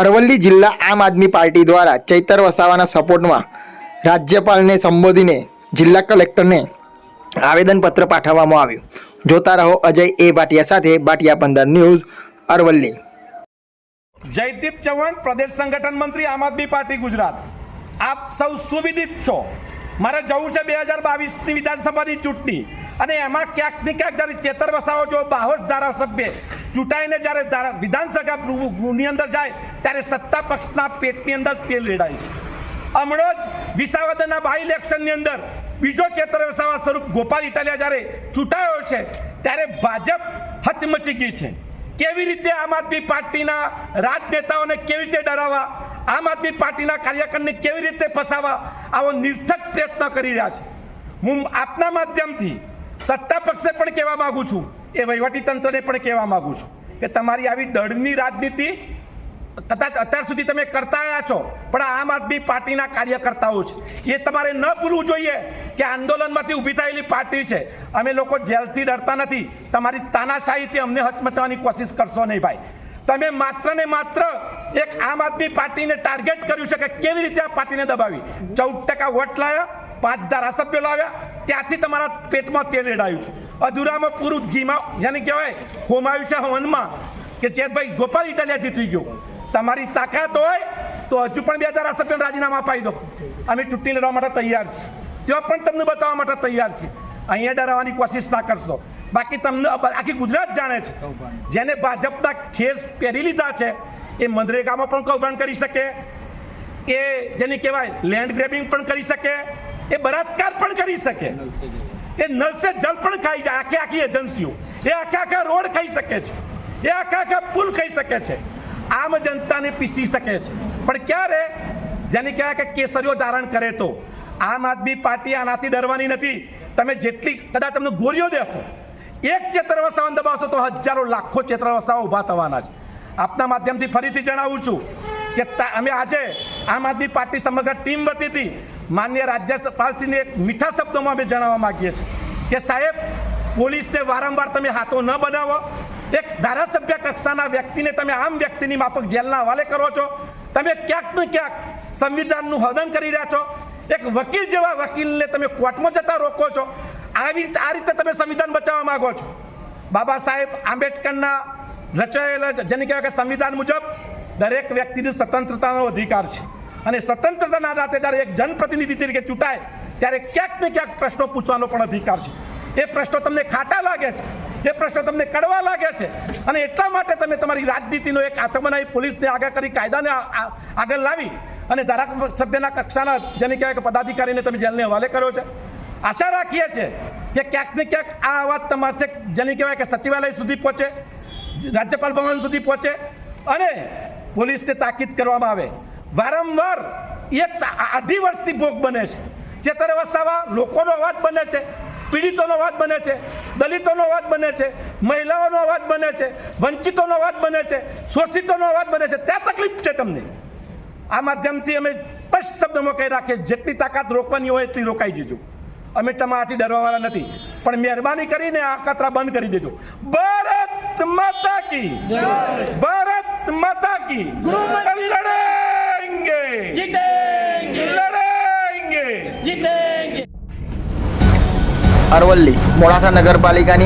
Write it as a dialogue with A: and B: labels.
A: અરવલ્લી જિલ્લા આમ આદમી પાર્ટી દ્વારા ચૈતર વસાવાના સપોર્ટમાં રાજ્યપાલને સંબોધીને જિલ્લા કલેક્ટરને આવેદનપત્ર પાઠવવામાં આવ્યું. જોતા રહો અજય એ ભાટિયા સાથે ભાટિયા પંદર ન્યૂઝ અરવલ્લી.
B: જયદીપ ચૌહાણ પ્રદેશ સંગઠન મંત્રી આમ આદમી પાર્ટી ગુજરાત. આપ સૌ સુવિદિત છો. મારે જવું છે બે હજાર બાવીસની વિધાનસભાની ચૂંટણી. અને એમાં ક્યાંક ને ક્યાંક જ્યારે ચેતર વસાવો જો બાહોશ ધારાસભ્ય ચૂંટાઈને જ્યારે ધારા- વિધાનસભાની અંદર જાય, ત્યારે સત્તા પક્ષના પેટની અંદર તેલ રેડાય છે. હમણાં જ વિસાવદરના બાય ઇલેક્શનની અંદર બીજો ચેતર વસાવા સ્વરૂપ ગોપાલ ઇટાલિયા જ્યારે ચૂંટાયો છે, ત્યારે ભાજપ હચમચી ગઈ છે. કેવી રીતે આમ આદમી પાર્ટીના રાજનેતાઓને કેવી રીતે ડરાવવા, આમ આદમી પાર્ટીના કાર્યકરને કેવી રીતે ફસાવવા, આવો નિર્થક પ્રયત્ન કરી રહ્યા છે. હું આપના માધ્યમથી સત્તા પક્ષે પણ કહેવા માગું છું એ વહીવટી તંત્રને પણ કહેવા માગું છું કે તમારી આવી દળની રાજનીતિ કદાચ અત્યાર સુધી તમે કરતા આવ્યા છો, પણ આમ આદમી પાર્ટીના કાર્યકર્તાઓ છે. એ તમારે ન ભૂલવું જોઈએ કે આંદોલનમાંથી ઊભી થયેલી પાર્ટી છે. અમે લોકો જેલથી ડરતા નથી. તમારી તાનાશાહીથી અમને હચમચાવવાની કોશિશ કરશો નહીં ભાઈ. તમે માત્ર ને માત્ર એક આમ આદમી પાર્ટીને ટાર્ગેટ કર્યું છે કે કેવી રીતે આ પાર્ટીને દબાવી. ચૌદ ટકા વોટ લાવ્યા પાંચ ધારાસભ્યો લાવ્યા, ત્યાંથી તમારા પેટમાં તેલ રેડાયું છે. અધૂરામાં પૂરું ઘીમાં, જેને કહેવાય હોમાયું છે હવનમાં, કે ચેતભાઈ ગોપાલ ઇટાલિયા જીતી ગયો. તમારી તાકાત હોય તો હજુ પણ બે ધારાસભ્યોને રાજીનામા અપાવી દો. અમે ચૂંટણી લડવા માટે તૈયાર છીએ. તેઓ પણ તમને બતાવવા માટે તૈયાર છીએ. અહીંયા ડરાવવાની કોશિશ ના કરશો. બાકી તમને આખી ગુજરાત જાણે છે. જેને ભાજપના ખેસ પહેરી લીધા છે, એ મનરેગામાં પણ કૌભાંડ કરી શકે. એ જેને કહેવાય લેન્ડ ગ્રેબિંગ પણ કરી શકે. એ બળાત્કાર પણ કરી શકે. એ નલ સે જલ પણ ખાઈ જાય. આખી આખી એજન્સીઓ એ આખા આખા રોડ ખાઈ શકે છે. એ આખા આખા પુલ ખાઈ શકે છે. આમ જનતાને પીસી શકે છે. પણ ક્યારે? જેને કહેવાય કે કેસરીઓ ધારણ કરે તો. આમ આદમી પાર્ટી આનાથી ડરવાની નથી. તમે જેટલી કદાચ તમને ગોળીઓ દેશો. એક ચેતર વસાવાને દબાવશો તો હજારો, લાખો ચેતર વસાવા ઊભા થવાના છે. આપના માધ્યમથી ફરીથી જણાવું છું કે અમે આજે આમ આદમી પાર્ટી સમગ્ર ટીમ વતીથી માન્ય રાજ્યપાલશ્રીને એક મીઠા શબ્દોમાં અમે જણાવવા માગીએ છીએ કે સાહેબ, પોલીસને વારંવાર તમે હાથો ન બનાવો. એક ધારાસભ્ય કક્ષાના વ્યક્તિને તમે આમ વ્યક્તિની માફક જેલના હવાલે કરો છો. તમે ક્યાંક ને ક્યાંક સંવિધાનનું હનન કરી રહ્યા છો. એક વકીલ જેવા વકીલને તમે કોર્ટમાં જતા રોકો છો. આવી આ રીતે તમે સંવિધાન બચાવવા માંગો છો. બાબા સાહેબ આંબેડકરના રચાયેલા જેને કહેવાય કે સંવિધાન મુજબ દરેક વ્યક્તિની સ્વતંત્રતાનો અધિકાર છે. અને સ્વતંત્રતાના રાતે જ્યારે એક જનપ્રતિનિધિ તરીકે ચૂંટાય, ત્યારે ક્યાંક ને ક્યાંક પ્રશ્નો પૂછવાનો પણ અધિકાર છે. એ પ્રશ્નો તમને ખાટા લાગે છે. એ પ્રશ્નો તમને કડવા લાગે છે. અને એટલા માટે તમે તમારી રાજનીતિનો એક હાથ બનાવી પોલીસને આગળ કરી કાયદાને આગળ લાવી અને ધારાસભ્યના કક્ષાના જેને કહેવાય કે પદાધિકારીને તમે જેલને હવાલે કર્યો છે. આશા રાખીએ છીએ કે ક્યાંક ને ક્યાંક આ અવાજ તમારે જેને કહેવાય કે સચિવાલય સુધી પહોંચે, રાજ્યપાલ ભવન સુધી પહોંચે અને પોલીસને તાકીદ કરવામાં આવે. વારંવાર એક અઢી વર્ષથી ભોગ બને છે. ચેતર વસાવા લોકોનો અવાજ બને છે પીડિતોનો અવાજ બને છે દલિતોનો અવાજ બને છે મહિલાઓનો અવાજ બને છે વંચિતોનો અવાજ બને છે શોષિતોનો અવાજ બને છે. ત્યાં તકલીફ છે તમને. આ માધ્યમથી અમે સ્પષ્ટ શબ્દમાં કહી રાખીએ. જેટલી તાકાત રોકવાની હોય એટલી રોકાઈ દેજો અમે તમારાથી ડરવાવાળા નથી. પણ મહેરબાની કરીને આ કતરા બંધ કરી દેજો. ભારત માતા કી. ભારત માતા કી. लड़ेंगे
C: जीतेंगे।
B: लड़ेंगे।
C: जीतेंगे।
A: अरवल्ली मोडासा नगरपालिका